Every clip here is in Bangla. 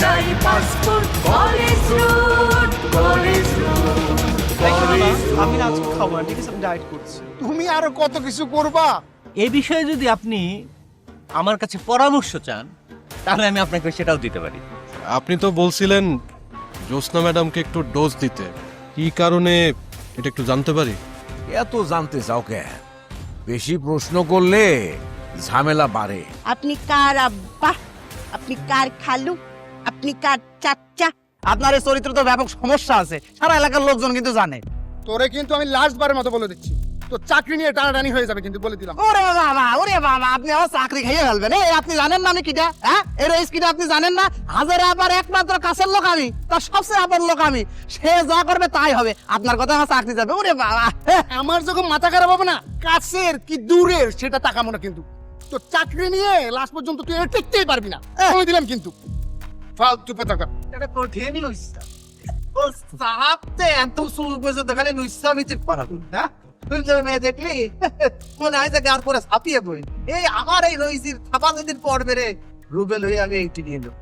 একটাই passport college road college road আমি না আজকে খাব না ঠিক আছে? আমি ডায়েট করছি। তুমি আরও কত কিছু করবা? এই বিষয়ে যদি আপনি আমার কাছে পরামর্শ চান তাহলে আমি আপনাকে সেটাও দিতে পারি। আপনি তো বলছিলেন জ্যোৎস্না ম্যাডামকে একটু ডোজ দিতে। কি কারণে এটা একটু জানতে পারি? এত জানতে চাও কে বেশি প্রশ্ন করলে ঝামেলা বাড়ে। আপনি কার আব্বা? আপনি কার খালু? আপনি কার চাচা? আপনার এই চরিত্র তো ব্যাপক সমস্যা আছে। সারা এলাকার লোকজন কিন্তু জানে। তোরে কিন্তু আমি লাস্ট বারের মতো বলে দিচ্ছি। তো চাকরি নিয়ে টানাটানি হয়ে যাবে কিন্তু বলে দিলাম। ওরে বাবা ওরে বাবা আপনি আমার চাকরি খেয়ে ফেলবেন। এই আপনি জানেন না আমি কিটা? হ্যাঁ? এর এই কিটা আপনি জানেন না? হাজারে আবার একমাত্র কাছের লোক আমি তার সবচেয়ে আপন লোক আমি। সে যা করবে তাই হবে। আপনার কথা আমার চাকরি যাবে। ওরে বাবা আমার যখন মাথা খারাপ হবে না কাছের কি দূরের সেটা তাকাবো না কিন্তু। তো চাকরি নিয়ে লাস্ট পর্যন্ত তুই এটা টিকতেই পারবি না। আমি দিলাম কিন্তু। ফালতু পতাকা এটা কঠিন লইছা ও সাহাবতে এত সুর বসে দেখালে লইছা নিতে পারাবো না? তুই যে মেয়ে দেখলি কোন আই যে গার পরে ছাপিয়ে বই এই আমার এই রইজির থাপা দিন পড়বে রে রুবেল হয়ে আমি এইটি নিয়ে নেব।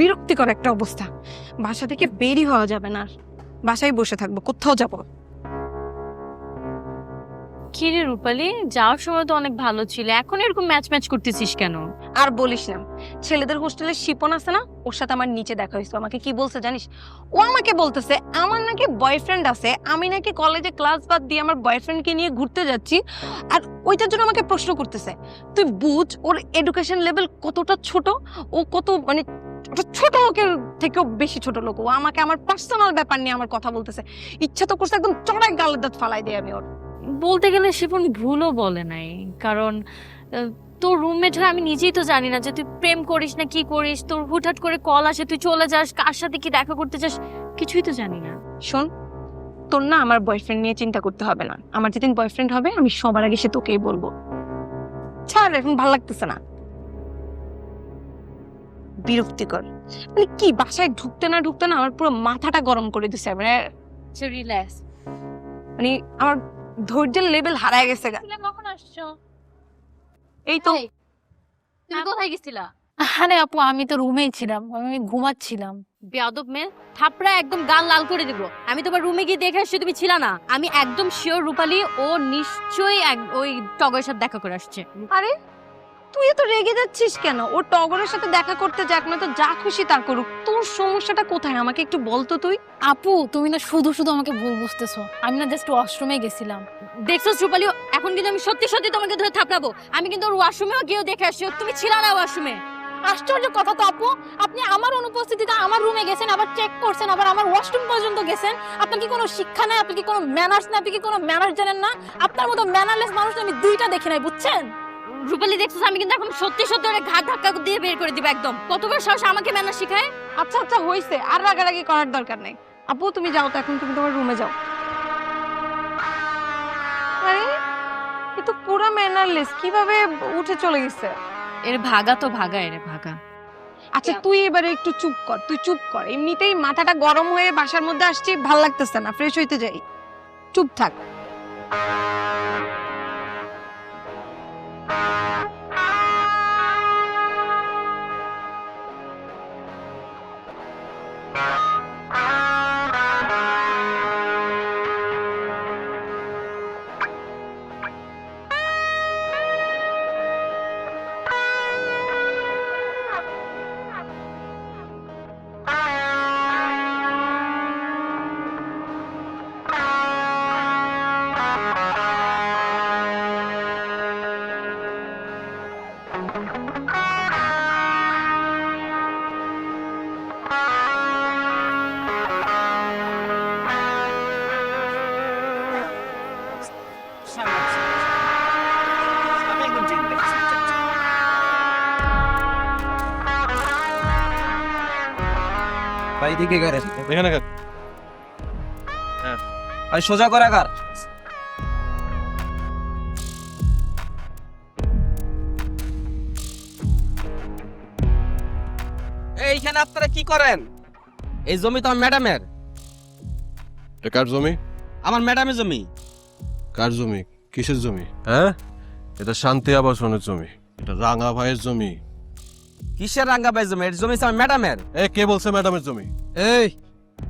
বিরক্তিকর একটা অবস্থা। বাসা থেকে বেরই হওয়া যাবে না আর। বাসায় বসে থাকব কোথাও যাব। কিরে রূপালি যাওয়ার সময় তো অনেক ভালো ছিল। এখন এরকম ম্যাচ ম্যাচ করতেছিস কেন? আর বলিস না। ছেলেদের হোস্টেলে শিপন আছে না? ওর সাথে আমার নিচে দেখা হয়েছে। আমাকে কি বলছে জানিস? ও আমাকে বলতেছে আমার নাকি বয়ফ্রেন্ড আছে। আমি নাকি কলেজে ক্লাস বাদ দিয়ে আমার বয়ফ্রেন্ডকে নিয়ে ঘুরতে যাচ্ছি। আর ওইটার জন্য আমাকে প্রশ্ন করতেছে তুই বুঝ ওর এডুকেশন লেভেল কতটা ছোট? ও কত মানে ওটা ছোট লোকের থেকেও বেশি ছোট লোক। ও আমাকে আমার পার্সোনাল ব্যাপার নিয়ে আমার কথা বলতেছে। ইচ্ছা তো করছে একদম চড়াই গালের দাঁত ফালাই দেয় আমি ওর। বলতে গেলে শিপন ভুলও বলে নাই। কারণ তোর রুমমেট হয়ে আমি নিজেই তো জানি না যে তুই প্রেম করিস না কি করিস। তোর হুটহাট করে কল আসে তুই চলে যাস কার সাথে কি দেখা করতে যাস কিছুই তো জানি না। শোন তোর না আমার বয়ফ্রেন্ড নিয়ে চিন্তা করতে হবে না। আমার যেদিন বয়ফ্রেন্ড হবে আমি সবার আগে সে তোকেই বলব। ছাড় এখন ভালো লাগতেছে না। বিরক্তিকর। মানে কি বাসায় ঢুকতে না ঢুকতে না আমার পুরো মাথাটা গরম করে দিছে মানে রিল্যাক্স মানে আমার ধৈর্যের লেভেল হারায় গেছে কখন আসছো? এই তো। তুমি কোথায় গেছিলা? আরে আপু আমি তো রুমেই ছিলাম আমি ঘুমাচ্ছিলাম। বেয়াদব মেয়ে থাপড়া একদম গাল লাল করে দিব। আমি তোমার রুমে গিয়ে দেখে আসছি তুমি ছিল না। আমি একদম শিওর রূপালি ও নিশ্চয়ই এক- ওই টগরের সাথে দেখা করে আসছে। আরে তুই এত রেগে যাচ্ছিস কেন? ও টগরের সাথে দেখা করতে যাক না তো যা খুশি তা করুক। তোর সমস্যাটা কোথায়? আমাকে একটু বলতো তুই। আপু, তুমি না শুধু শুধু আমাকে ভুল বুঝতেছো। আমি না জাস্ট ওয়াশরুমে গেছিলাম। দেখছ রূপালি, এখন কিন্তু আমি সত্যি সত্যি তোমাকে ধরে থাপড়াবো। আমি কিন্তু ওর ওয়াশরুমেও গিয়েও দেখে আসছি। তুমি ছিল না ওয়াশরুমে আশ্চর্য কথা তো আপু। আপনি আমার অনুপস্থিতিতে আমার রুমে গেছেন, আবার চেক করছেন, আবার আমার ওয়াশরুম পর্যন্ত গেছেন। আপনার কি কোনো শিক্ষা নাই? আপনি কি কোনো ম্যানার্স না আপনি কি কোনো ম্যানার্স জানেন না? আপনার মতো ম্যানারলেস মানুষ আমি দুইটা দেখি নাই, বুঝছেন? রূপালি দেখছ আমি কিন্তু এখন সত্যি সত্যি ওরা ঘাট ধাক্কা দিয়ে বের করে দিবে একদম। কতবার সাহস আমাকে ম্যানার শিখায়? আচ্ছা আচ্ছা হইছে। আর রাগারাগি করার দরকার নেই। আপু তুমি যাও তো এখন তুমি তোমার রুমে যাও। আরে এ তো পুরো ম্যানারলেস কীভাবে উঠে চলে গেছে? এর ভাগা তো ভাগা এর ভাগা। আচ্ছা তুই এবারে একটু চুপ কর তুই চুপ কর। এমনিতেই মাথাটা গরম হয়ে বাসার মধ্যে আসছি ভালো লাগতেছে না ফ্রেশ হইতে যাই। চুপ থাক। ভাই করে এখানে কাট। আর সোজা করে কার এইখানে আপনারা কি করেন? এই জমি তো আমার ম্যাডামের। এটা কার জমি? আমার ম্যাডামের জমি। কার জমি? কিসের জমি? হ্যাঁ? এটা শান্তি আবাসনের জমি। এটা রাঙা ভাইয়ের জমি। কিসের রাঙ্গা ভাই জমি? এর জমি আমার ম্যাডামের? এ কে বলছে ম্যাডামের জমি? এই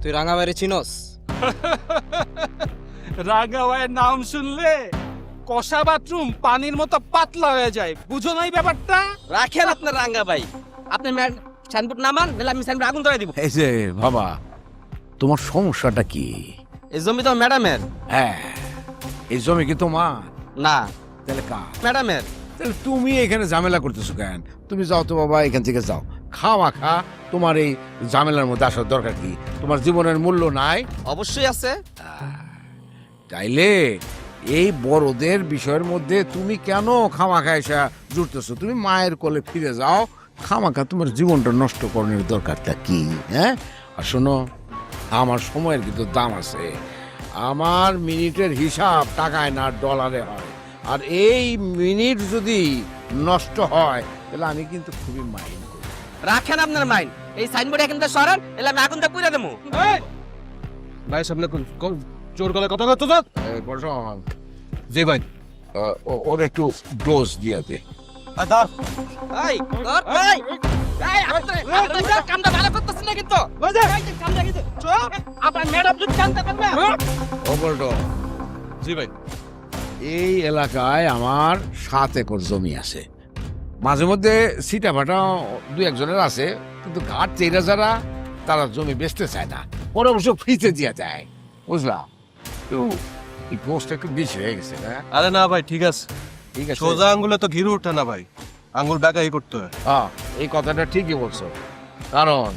তুই রাঙ্গাবাড়ি চিনস? রাগাওয়ায়ের নাম শুনলে কষা বাথরুম পানির মতো পাতলা হয়ে যায়। বুঝো নাই ব্যাপারটা? রাখেন আপনার রাঙ্গা ভাই আপনি সাইনবোর্ড নামান নাহলে আমি সাইনবোর্ড আগুন ধরে দিব। এই যে বাবা তোমার সমস্যাটা কি? এই জমি তো ম্যাডামের। হ্যাঁ এই জমি কি তোমার? না। তাহলে কার? ম্যাডামের। তাহলে তুমি এখানে ঝামেলা করতেছো কেন? তুমি যাও তো বাবা এখান থেকে যাও। খাওয়া খা তোমার এই ঝামেলার মধ্যে আসার দরকার কি? তোমার জীবনের মূল্য নাই? অবশ্যই আছে। তাইলে এই বড়দের বিষয়ের মধ্যে তুমি কেন খামাখা এসা জুড়তেছো তুমি মায়ের কোলে ফিরে যাও। খামাখা তোমার জীবনটা নষ্ট করার দরকারটা কি হ্যাঁ? আর শোনো আমার সময়ের কিন্তু দাম আছে। আমার মিনিটের হিসাব টাকায় না ডলারে হয়। আর এই মিনিট যদি নষ্ট হয় তাহলে আমি কিন্তু খুবই মাইন্ড করি। রাখেন আপনার মাইন্ড। এই সাইনবোর্ড এখান থেকে সরান এলে আমি এখন আগুনটা পুড়ে দেবো। ভাই সামনে জোর গলায় কথা কত বসন। জি ভাই। ও- ওর একটু ডোজ দিয়ে দে। এই ধর, এই, এই, আপনার- আপনার কামটা ভালো করতেছেন না কিন্তু। এই যে কামটা কিন্তু, চুপ, আপনার ম্যাডাম যদি জানতে পারবে ও বলটো জি ভাই। এই এলাকায় আমার সাত একর জমি আছে। মাঝে মধ্যে সিটা ভাটা দু একজনের আছে কিন্তু ঘাট চেরা যারা তারা জমি বেচতে চায় না। ওরা অবশ্য ফ্রিতে দিয়ে যায় বুঝলাম তো এই পোস্টটা একটু বেশি হয়ে গেছে না? আরে না ভাই ঠিক আছে। ঠিক আছে। সোজা আঙ্গুলে তো ঘিরে ওঠে না ভাই আঙ্গুল বেকাই করতে হয়। হ্যাঁ এই কথাটা ঠিকই বলছো। কারণ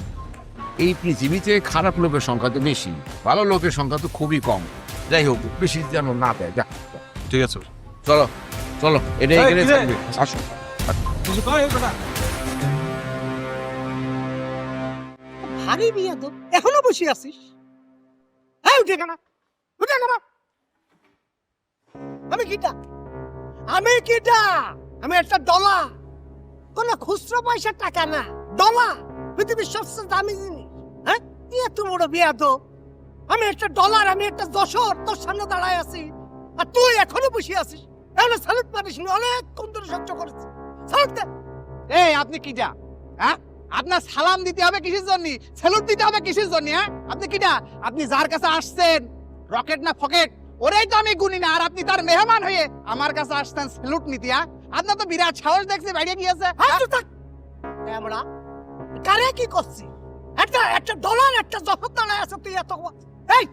এই পৃথিবীতে খারাপ লোকের সংখ্যা তো বেশি ভালো লোকের সংখ্যা তো খুবই কম। যাই হোক বেশি যেন না দেয় যা। ঠিক আছে। চলো চলো এটা এখানে থাকবে। আসো। কিছু কয় না ভারী বিয়া তো এখনও বসে আছিস? হ্যাঁ উঠে কেনা উঠে কেনা আমি কিটা? আমি কিটা? আমি একটা ডলার কোন খুচরো পয়সার টাকা না। ডলার পৃথিবীর সবচেয়ে দামি জিনিস। হ্যাঁ? কি এত বড় বিয়া তো আমি একটা ডলার আমি একটা দশর তোর সামনে দাঁড়ায় আছি। আর তুই এখনও বসে আছিস? এখনও স্যালুট পারিস নি অনেক কন্দর সহ্য করেছিস। স্যালুট দে। এই আপনি কিটা হ্যাঁ? আপনার সালাম দিতে হবে কিসের জন্য? স্যালুট দিতে হবে কিসের জন্য হ্যাঁ? আপনি কিটা আপনি যার কাছে আসছেন রকেট না ফকেট ওরাই তো আমি গুনি না আর আপনি তার মেহমান হয়ে আমার কাছে আসতেন স্যালুট নিতে হ্যাঁ? আপনার তো বিরাট সাহস দেখছি বাইরে গিয়েছে আমরা কারে কি করছি একটা একটা ডলার একটা জফর দাঁড়ায় আছে তুই এত এই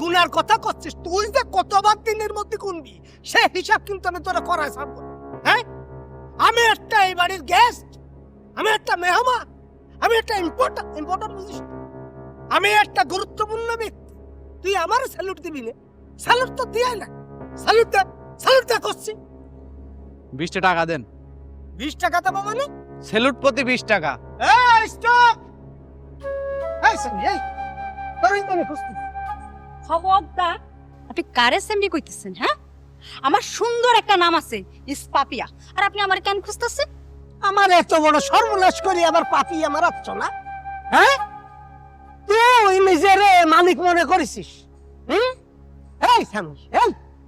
গুনার কথা করছিস তুই যে কতবার দিনের মধ্যে গুনবি সে হিসাব কিন্তু আমি তোরা করাই ছাড়বো হ্যাঁ? আমি একটা এই বাড়ির গেস্ট আমি একটা মেহমান আমি একটা ইম্পর্টেন্ট ইম্পর্টেন্ট বুঝিস আমি একটা গুরুত্বপূর্ণ ব্যক্তি। তুই আমার স্যালুট দিবি না? স্যালুট তো দিয়ে না স্যালুট দে স্যালুট দে করছি। বিশটা টাকা দেন। বিশ টাকা দেবো মানে? সেলুট প্রতি বিশ টাকা। এই স্টপ এই এই। তোর এই খুঁজতে খবরদার আপনি কারে সেমডি কইতেছেন হ্যাঁ? আমার সুন্দর একটা নাম আছে ইসপাপিয়া। আর আপনি আমার কেন খুঁজতেছেন? আমার এত বড় সর্বনাশ করি আবার পাপি আমার আচ্ছ না হ্যাঁ? তুই নিজেরে মালিক মনে করেছিস হুম? এই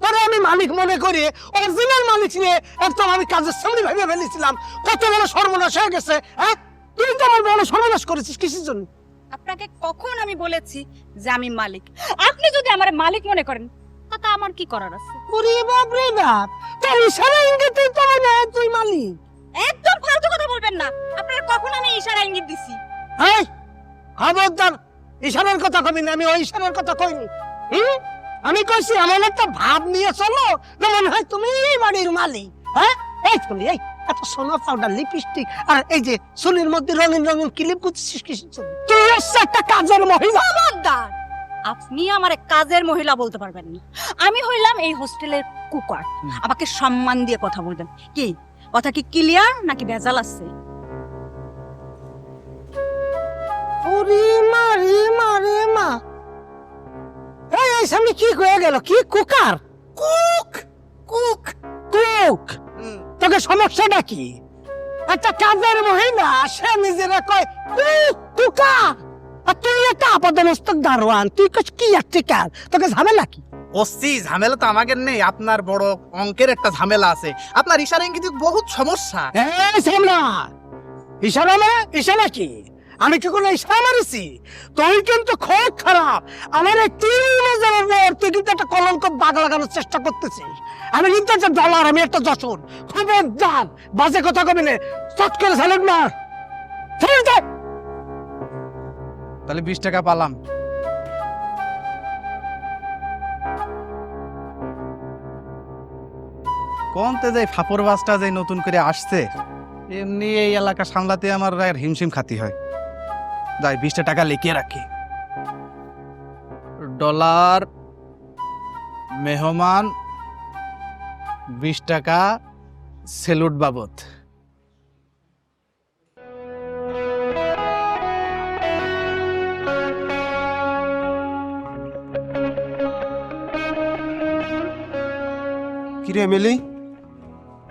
তোরে আমি মালিক মনে করি অরিজিনাল মালিক নিয়ে একদম আমি কাজের সামনে ভেবে ফেলেছিলাম। কত বড় সর্বনাশ হয়ে গেছে হ্যাঁ? তুই তো আমার বড় সর্বনাশ করেছিস কিসের জন্য? আপনাকে কখন আমি বলেছি যে আমি মালিক? আপনি যদি আমার মালিক মনে করেন তাতে আমার কি করার আছে? ওরে বাপ রে বাপ তোর ইশারা ইঙ্গিতে তো মানে তুই মালিক। একদম ফালতু কথা বলবেন না। আপনার কখন আমি ইশারা ইঙ্গিত দিছি? এই খবরদার ইশারার কথা কবি না আমি ওই ইশারার কথা কইনি। হুম? আমি কইছি এমন একটা ভাব নিয়ে চলো না মনে হয় তুমি এই বাড়ির মালিক। হ্যাঁ? এই তুমি এই এত সোনা পাউডার লিপস্টিক আর এই যে চুলের মধ্যে রঙিন রঙিন ক্লিপ করছিস কিসের জন্য? একটা কাজের মহিলা। খবরদার! আপনি আমার কাজের মহিলা বলতে পারবেন না। আমি হইলাম এই হোস্টেলের কুকার। আমাকে সম্মান দিয়ে কথা বলবেন। কি? কথা কি ক্লিয়ার নাকি ভেজাল আছে? ওরে মা রে মা। রে মা এই এই সামনে কি হয়ে গেল? কি কুকার? কুক! কুক! কুক! তোকে সমস্যাটা কি? একটা কাজের মহিলা সে নিজেরা কয় কুকার! আর তুই একটা আপাদমস্তক দারোয়ান তুই কস কি একটা কাজ তোকে ঝামেলা কি? অসি ঝামেলা তো আমাদের নেই আপনার বড় অঙ্কের একটা ঝামেলা আছে। আপনার ইশারা কিন্তু বহুত সমস্যা। এই সামলা ইশারা না ইশারা কি? আমি কি কোনো ইশারা মারিছি? তুই কিন্তু খুব খারাপ। আমার এই তিন হাজারের পর তুই কিন্তু একটা কলঙ্ক দাগ লাগানোর চেষ্টা করতেছিস। আমি কিন্তু একটা ডলার আমি একটা যশোর। খবরদার বাজে কথা কবি নে। চট করে সালেন মার তাহলে বিশ টাকা পালাম। কোনতে যে ফাপর বাসটা যে নতুন করে আসছে, এমনি এই এলাকা সামলাতে আমার আর হিমশিম খাতি হয়। যাই, বিশটা টাকা লিখে রাখি। ডলার, মেহমান, বিশ টাকা, সেলুট বাবদ। কিরে এমএলএ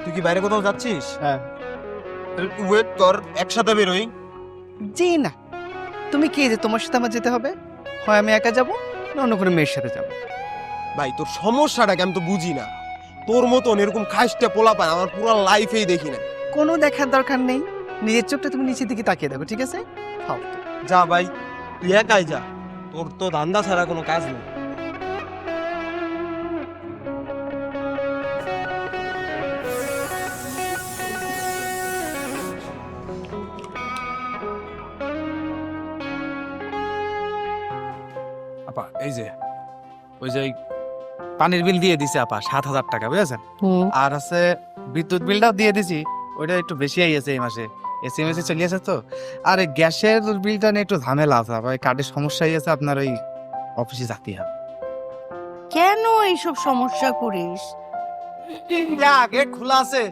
তুই কি বাইরে কোথাও যাচ্ছিস? হ্যাঁ। ওয়েট কর একসাথে বেরোই। জি না। তুমি কি যে তোমার সাথে আমার যেতে হবে? হয় আমি একা যাব না অন্য কোনো মেয়ের সাথে যাব? ভাই তোর সমস্যাটাকে আমি তো বুঝি না। তোর মতন এরকম খাইস্টা পোলা পায় আমার পুরো লাইফেই দেখি না। কোনো দেখার দরকার নেই। নিজের চোখটা তুমি নিচের দিকে তাকিয়ে দেখো ঠিক আছে? খাও যা ভাই তুই একাই যা। তোর তো ধান্দা ছাড়া কোনো কাজ নেই। আপা এই যে। ওই যে পানির বিল দিয়ে দিছে আপা সাত হাজার টাকা বুঝেছেন? আর আছে বিদ্যুৎ বিলটাও দিয়ে দিছি ওইটা একটু বেশি আইয়াছে এই মাসে। এসি মেসি চলে তো। আর গ্যাসের বিলটা নিয়ে একটু ঝামেলা আছে আপা কার্ডের সমস্যা হয়েছে আপনার ওই অফিসে যেতে হবে। কেন এইসব সমস্যা করিস? গেট খোলা আছে।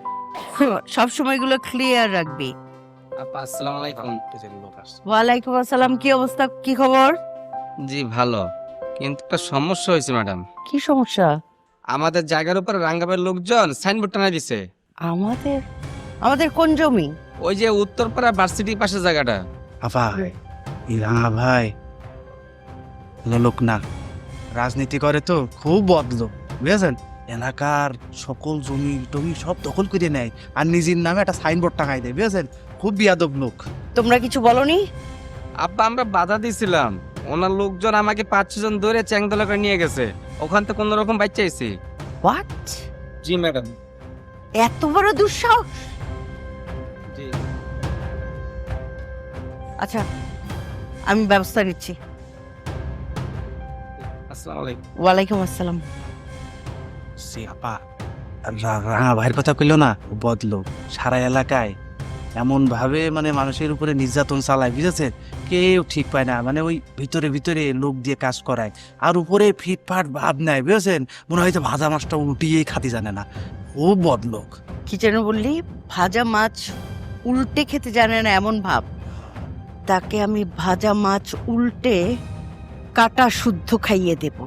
সব সময়গুলো ক্লিয়ার রাখবি। আপা আসসালামু আলাইকুম। ওয়ালাইকুম আসসালাম কি অবস্থা কি খবর? জি ভালো। কিন্তু একটা সমস্যা হয়েছে ম্যাডাম। কি সমস্যা? আমাদের জায়গার উপর রাঙ্গাবের লোকজন সাইনবোর্ড টানা দিছে। আমাদের? আমাদের কোন জমি? ওই যে উত্তরপাড়া ভার্সিটির পাশে জায়গাটা। এই রাঙা ভাই লোক না। রাজনীতি করে তো খুব বদলো বুঝেছেন? এলাকার সকল জমি টমি সব দখল করে নেয় আর নিজের নামে একটা সাইনবোর্ড টাকাই দেয় বুঝেছেন? খুব বিয়াদব লোক। তোমরা কিছু বলনি? আব্বা আমরা বাধা দিছিলাম। ওনার লোকজন আমাকে পাঁচ ছজন ধরে চ্যাংদলা করে নিয়ে গেছে। ওখান থেকে কোনো রকম বাচ্চা আইছি হোয়াট জি ম্যাডাম। এত বড় দুঃসাহস? জি। আচ্ছা আমি ব্যবস্থা নিচ্ছি। আসসালামু আলাইকুম। ওয়ালাইকুম আসসালাম। সে আপা। রাঙা ভাইয়ের কথা কইলো না? বদলো সারা এলাকায় এমন ভাবে মানে মানুষের উপরে নির্যাতন চালায় বুঝেছে কেউ ঠিক পায় না। মানে ওই ভিতরে ভিতরে লোক দিয়ে কাজ করায়। আর উপরে ফিটফাট ভাব নেয় বুঝেছেন? মনে হয় যে ভাজা মাছটা উল্টিয়েই খাতে জানে না। খুব বদলোক। কি যেন বললি? ভাজা মাছ উল্টে খেতে জানে না এমন ভাব। তাকে আমি ভাজা মাছ উল্টে কাটা শুদ্ধ খাইয়ে দেব।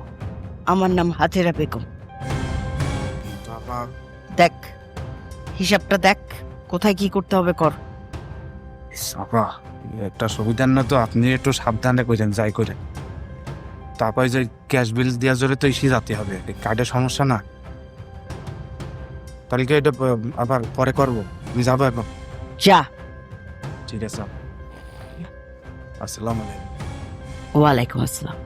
আমার নাম হাজেরা বেগম। দেখ হিসাবটা দেখ কোথায় কি করতে হবে কর। আপা একটা সুবিধার না তো আপনি একটু সাবধানে করেন যাই করে তারপরে যে গ্যাস বিল দেওয়ার জন্য তো ইসে যেতে হবে কার্ডের সমস্যা না। তাহলে কি এটা আবার পরে করব? আমি যাব এখন। যা। ঠিক আছে। আসসালামু আলাইকুম। ওয়ালাইকুম আসসালাম।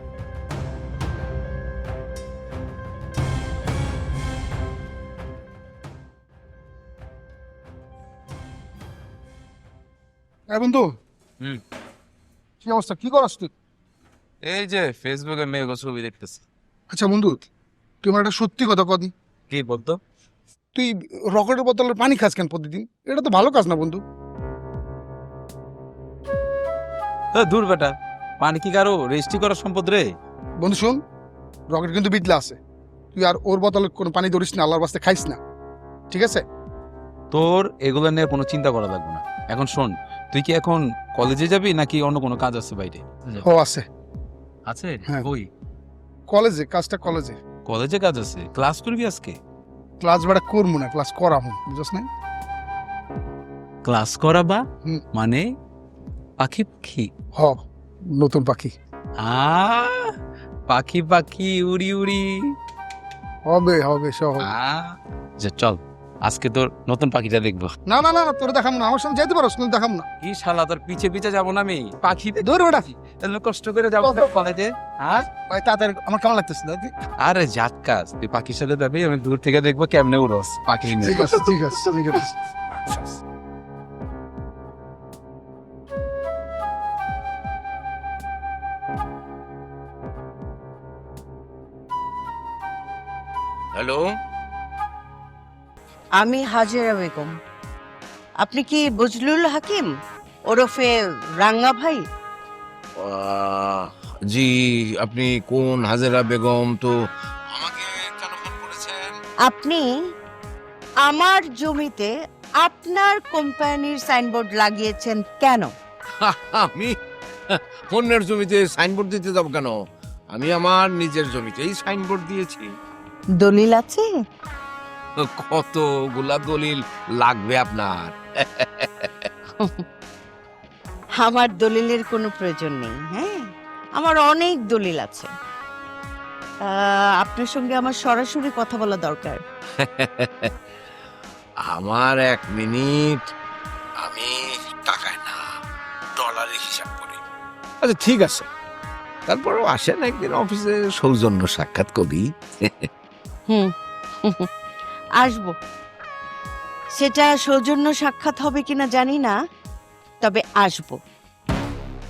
হ্যাঁ বন্ধু হুম। কি অবস্থা? কি করাস তুই? এই যে ফেসবুকে মেয়ে ছবি দেখতেছি। আচ্ছা বন্ধু তুই আমার একটা সত্যি কথা কদি। কি বলতো? তুই রকেটের বোতলের পানি খাস কেন প্রতিদিন? এটা তো ভালো কাজ না বন্ধু। দূর বেটা। পানি কি কারও রেজিস্ট্রি করার সম্পদ রে? বন্ধু শোন রকেট কিন্তু বিদলা আছে। তুই আর ওর বোতলে কোনো পানি ধরিস না আল্লাহর বাস্তে খাইস না। ঠিক আছে? তোর এগুলো নিয়ে কোনো চিন্তা করা লাগবে না। এখন শোন তুই কি এখন কলেজে যাবি নাকি অন্য কোনো কাজ আছে বাইরে? ও আছে। আছে? হ্যাঁ। কই? কলেজে কাজটা কলেজে কলেজে কাজ আছে? ক্লাস করবি আজকে? ক্লাস বেড়া করব না ক্লাস করাবো বুঝছ না ক্লাস করাবা হুম। মানে পাখি পাখি? হ নতুন পাখি। আ পাখি পাখি উড়ি উড়ি। হবে হবে সব হবে। আ যে চল। আজকে তোর নতুন পাখিটা দেখব। না না না তোরা দেখাম না আমার সঙ্গে যেতে পারো কিন্তু দেখাম না। কি শালা তোর পিছে পিছে যাব না আমি? পাখি দূর এত কষ্ট করে যাব। কলেজে আর ভাই তাড়াতাড়ি আমার কেমন লাগতেছে না আরে জাত কাজ। তুই পাখির সাথে যাবি আমি দূর থেকে দেখব কেমনে উড়স পাখি নিয়ে। ঠিক আছে ঠিক আছে ঠিক আছে হ্যালো? আমি হাজেরা বেগম। আপনি কি বজলুল হাকিম? ওরফে রাঙ্গা ভাই? জি আপনি কোন হাজেরা বেগম? তো আমাকে কেন ফোন করেছেন? আপনি আমার জমিতে আপনার কোম্পানির সাইনবোর্ড লাগিয়েছেন কেন? আমি? অন্যের জমিতে সাইনবোর্ড দিতে যাব কেন? আমি আমার নিজের জমিতেই সাইনবোর্ড দিয়েছি। দলিল আছে? কতগুলা দলিল লাগবে আপনার? আমার দলিলের কোনো প্রয়োজন নেই হ্যাঁ? আমার অনেক দলিল আছে। আপনার সঙ্গে আমার সরাসরি কথা বলা দরকার। আমার এক মিনিট আমি টাকায় না ডলারে হিসাব করি। আচ্ছা ঠিক আছে। তারপরও আসেন একদিন অফিসে সৌজন্য সাক্ষাৎ করি। হুম। আসব। সেটা সৌজন্য সাক্ষাৎ হবে কিনা জানি না, তবে আসব।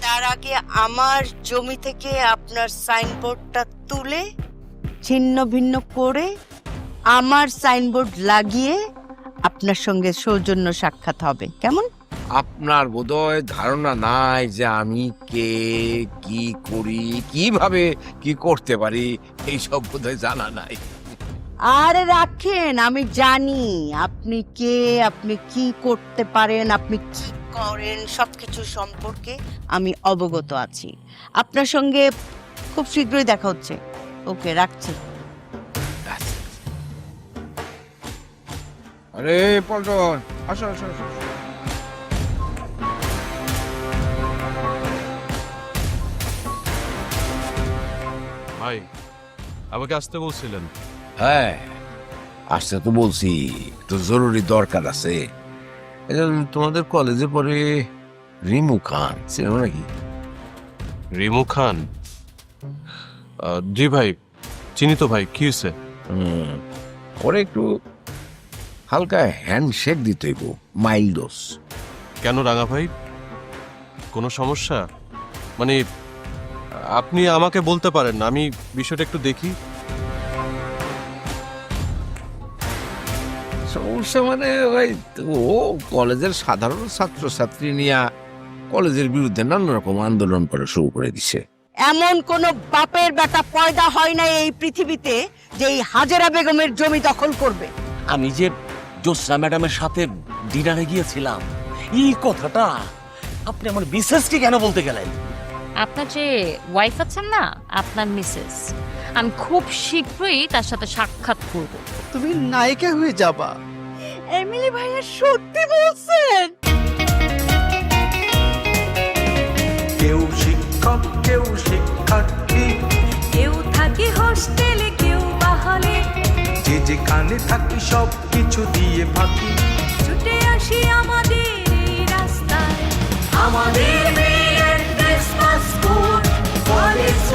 তার আগে আমার জমি থেকে আপনার সাইনবোর্ডটা তুলে, ছিন্ন ভিন্ন করে আমার সাইনবোর্ড লাগিয়ে আপনার সঙ্গে সৌজন্য সাক্ষাৎ হবে। কেমন? আপনার বোধহয় ধারণা নাই যে আমি কে, কি করি, কীভাবে, কি করতে পারি, এইসব বোধহয় জানা নাই। আরে রাখেন আমি জানি আপনি কে আপনি কি করতে পারেন আপনি কি করেন সবকিছু সম্পর্কে আমি অবগত আছি। আপনার সঙ্গে খুব শীঘ্রই দেখা হচ্ছে। ওকে রাখছি। আরে পল্টন আসো আসো আসো ভাই আমাকে আসতে বলছিলেন। হ্যাঁ। আসতে তো বলছি তো জরুরি দরকার আছে। তোমাদের কলেজে পড়ে রিমু খান চেনো নাকি? রিমু খান? জি ভাই চিনি তো ভাই কি হয়েছে? ওরে একটু হালকা হ্যান্ডশেক দিতে হইব মাইল ডোজ কেন রাঙা ভাই? কোনো সমস্যা? মানে আপনি আমাকে বলতে পারেন আমি বিষয়টা একটু দেখি। সমস্যা মানে ওই ও কলেজের সাধারণ ছাত্রছাত্রী নিয়ে কলেজের বিরুদ্ধে নানা রকম আন্দোলন করা শুরু করে দিছে। এমন কোন বাপের বেটা পয়দা হয় না এই পৃথিবীতে যে এই হাজেরা বেগমের জমি দখল করবে। আমি যে জোসরা ম্যাডামের সাথে ডিনারে গিয়েছিলাম এই কথাটা আপনি আমার বিশেষকে কেন বলতে গেলেন? আপনার যে ওয়াইফ আছেন না আপনার মিসেস আমি খুব শীঘ্রই তার সাথে সাক্ষাৎ করব। তুমি নায়িকা হয়ে যাবা। এমিলি ভাইয়া সত্যি বলছেন? কেউ শিক্ষক কেউ শিক্ষার্থী। কেউ থাকে হোস্টেলে কেউ বাহলে। যে যে যেখানে থাকি সব কিছু দিয়ে ফাঁকি ছুটে আসি আমাদের এই রাস্তায়। আমাদের মেয়ের ক্রিসমাস কোড কলেজ